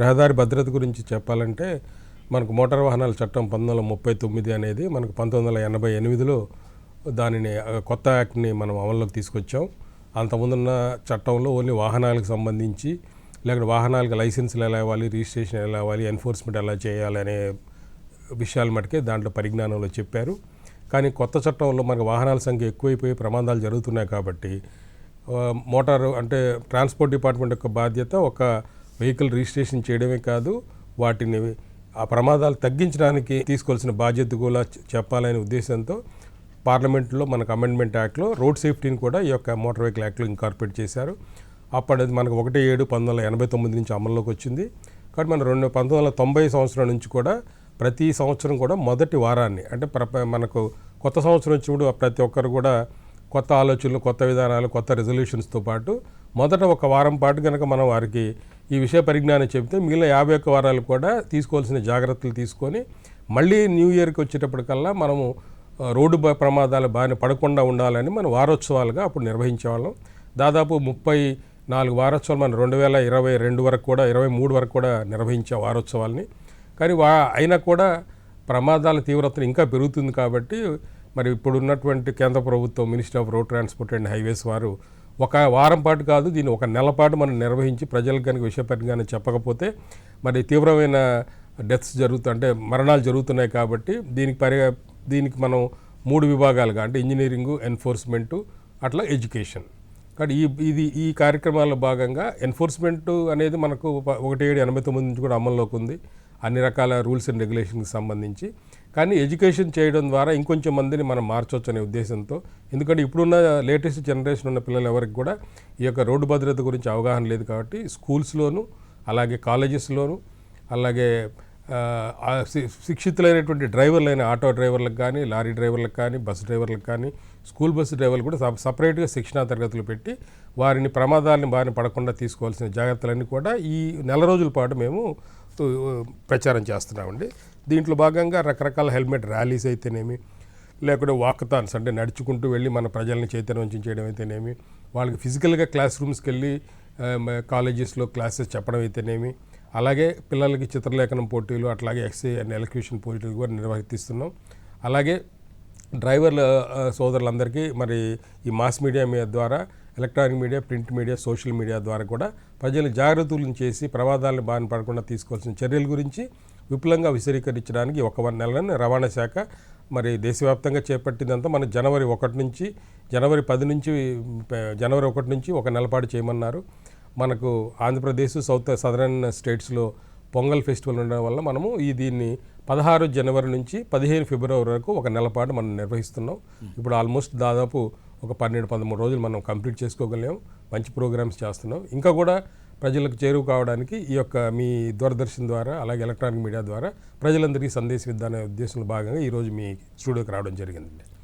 రహదారి భద్రత గురించి చెప్పాలంటే మనకు మోటార్ వాహనాల చట్టం పంతొమ్మిది వందల ముప్పై తొమ్మిది అనేది మనకు పంతొమ్మిది వందల ఎనభై ఎనిమిదిలో దానిని కొత్త యాక్ట్ని మనం అమల్లోకి తీసుకొచ్చాం. అంతకుముందున్న చట్టంలో ఓన్లీ వాహనాలకు సంబంధించి లేకపోతే వాహనాలకు లైసెన్సులు ఎలా ఇవ్వాలి రిజిస్ట్రేషన్ ఎలా ఇవ్వాలి ఎన్ఫోర్స్మెంట్ ఎలా చేయాలి అనే విషయాలు మటుకే దాంట్లో పరిజ్ఞానంలో చెప్పారు. కానీ కొత్త చట్టంలో మనకు వాహనాల సంఖ్య ఎక్కువైపోయి ప్రమాదాలు జరుగుతున్నాయి కాబట్టి మోటారు అంటే ట్రాన్స్పోర్ట్ డిపార్ట్మెంట్ యొక్క బాధ్యత ఒక వెహికల్ రిజిస్ట్రేషన్ చేయడమే కాదు వాటిని ఆ ప్రమాదాలు తగ్గించడానికి తీసుకోవాల్సిన బాధ్యత కూడా చెప్పాలనే ఉద్దేశంతో పార్లమెంట్లో మనకు అమెండ్మెంట్ యాక్ట్లో రోడ్ సేఫ్టీని కూడా ఈ యొక్క మోటార్ వెహికల్ యాక్ట్లో ఇన్కార్పొరేట్ చేశారు. అప్పుడు అది మనకు ఒకటి ఏడు పంతొమ్మిది వందల ఎనభై తొమ్మిది నుంచి అమల్లోకి వచ్చింది. కాబట్టి మన రెండు పంతొమ్మిది వందల తొంభై సంవత్సరం నుంచి కూడా ప్రతి సంవత్సరం కూడా మొదటి వారాన్ని అంటే మనకు కొత్త సంవత్సరం వచ్చినప్పుడు ప్రతి ఒక్కరు కూడా కొత్త ఆలోచనలు కొత్త విధానాలు కొత్త రెజల్యూషన్స్తో పాటు మొదట ఒక వారం పాటు కనుక మనం వారికి ఈ విషయ పరిజ్ఞానం చెబితే మిగిలిన యాభై ఒక్క వారాలు కూడా తీసుకోవాల్సిన జాగ్రత్తలు తీసుకొని మళ్ళీ న్యూ ఇయర్కి వచ్చేటప్పటికల్లా మనము రోడ్డు బ- ప్రమాదాల బారిన పడకుండా ఉండాలని మనం వారోత్సవాలుగా అప్పుడు నిర్వహించేవాళ్ళం. దాదాపు ముప్పై నాలుగు వారోత్సవాలు మనం రెండు వేల ఇరవై రెండు వరకు కూడా ఇరవై మూడు వరకు కూడా నిర్వహించే వారోత్సవాల్ని. కానీ వా అయినా కూడా ప్రమాదాల తీవ్రత ఇంకా పెరుగుతుంది కాబట్టి మరి ఇప్పుడు ఉన్నటువంటి కేంద్ర ప్రభుత్వం minister of road transport and highways వారు ఒక వారం పాటు కాదు దీన్ని ఒక నెల పాటు మనం నిర్వహించి ప్రజలకు కనుక విషయ చెప్పకపోతే మరి తీవ్రమైన డెత్స్ జరుగుతూ అంటే మరణాలు జరుగుతున్నాయి కాబట్టి దీనికి పరి దీనికి మనం మూడు విభాగాలుగా అంటే ఇంజనీరింగు ఎన్ఫోర్స్మెంటు అట్లా ఎడ్యుకేషన్. కాబట్టి ఈ ఇది ఈ కార్యక్రమాల్లో భాగంగా ఎన్ఫోర్స్మెంట్ అనేది మనకు ఒకటి ఏడు ఎనభై తొమ్మిది నుంచి కూడా అమల్లోకి ఉంది. అన్ని రకాల రూల్స్ అండ్ రెగ్యులేషన్కి సంబంధించి. కానీ ఎడ్యుకేషన్ చేయడం ద్వారా ఇంకొంచెం మందిని మనం మార్చవచ్చు అనే ఉద్దేశంతో. ఎందుకంటే ఇప్పుడున్న లేటెస్ట్ జనరేషన్ ఉన్న పిల్లలు ఎవరికి కూడా ఈ యొక్క రోడ్డు భద్రత గురించి అవగాహన లేదు కాబట్టి స్కూల్స్లోను అలాగే కాలేజెస్లోను అలాగే శిక్షితులైనటువంటి డ్రైవర్లైన ఆటో డ్రైవర్లకు కానీ లారీ డ్రైవర్లకు కానీ బస్ డ్రైవర్లకు కానీ స్కూల్ బస్సు డ్రైవర్లు కూడా సపరేట్గా శిక్షణా తరగతులు పెట్టి వారిని ప్రమాదాలను బారిన పడకుండా తీసుకోవాల్సిన జాగ్రత్తలన్నీ కూడా ఈ నెల రోజుల పాటు మేము ప్రచారం చేస్తున్నామండి. దీంట్లో భాగంగా రకరకాల హెల్మెట్ ర్యాలీస్ అయితేనేమి లేకుంటే వాకథాన్స్ అంటే నడుచుకుంటూ వెళ్ళి మన ప్రజల్ని చైతన్యవంతం చేయడం అయితేనేమి వాళ్ళకి ఫిజికల్గా క్లాస్ రూమ్స్కి వెళ్ళి కాలేజెస్లో క్లాసెస్ చెప్పడం అయితేనేమి అలాగే పిల్లలకి చిత్రలేఖనం పోటీలు అట్లాగే ఎక్సే అండ్ ఎలక్యూషన్ పోటీలు కూడా నిర్వహిస్తున్నాం. అలాగే డ్రైవర్ల సోదరులందరికీ మరి ఈ మాస్ మీడియా ద్వారా electronic media print media social media ద్వారా కూడా ప్రజలు జాగ్రత్తలను చేసి ప్రమాదాలను బారిన పడకుండా తీసుకోవాల్సిన చర్యల గురించి విపులంగా విశదీకరించడానికి ఒక వన్ నెలను రవాణా శాఖ మరి దేశవ్యాప్తంగా చేపట్టిందంతా మన జనవరి ఒకటి నుంచి జనవరి పది నుంచి జనవరి ఒకటి నుంచి ఒక నెలపాటు చేయమన్నారు. మనకు ఆంధ్రప్రదేశ్ సౌత్ సదరన్ స్టేట్స్లో పొంగల్ ఫెస్టివల్ ఉండడం వల్ల మనము ఈ దీన్ని పదహారు జనవరి నుంచి పదిహేను ఫిబ్రవరి వరకు ఒక నెలపాటు మనం నిర్వహిస్తున్నాం. ఇప్పుడు ఆల్మోస్ట్ దాదాపు ఒక పన్నెండు పదమూడు రోజులు మనం కంప్లీట్ చేసుకోగలేము మంచి ప్రోగ్రామ్స్ చేస్తున్నాం. ఇంకా కూడా ప్రజలకు చేరువ కావడానికి ఈ యొక్క మీ దూరదర్శన్ ద్వారా అలాగే ఎలక్ట్రానిక్ మీడియా ద్వారా ప్రజలందరికీ సందేశం ఇద్దానే ఉద్దేశంలో భాగంగా ఈరోజు మీ స్టూడియోకి రావడం జరిగిందండి.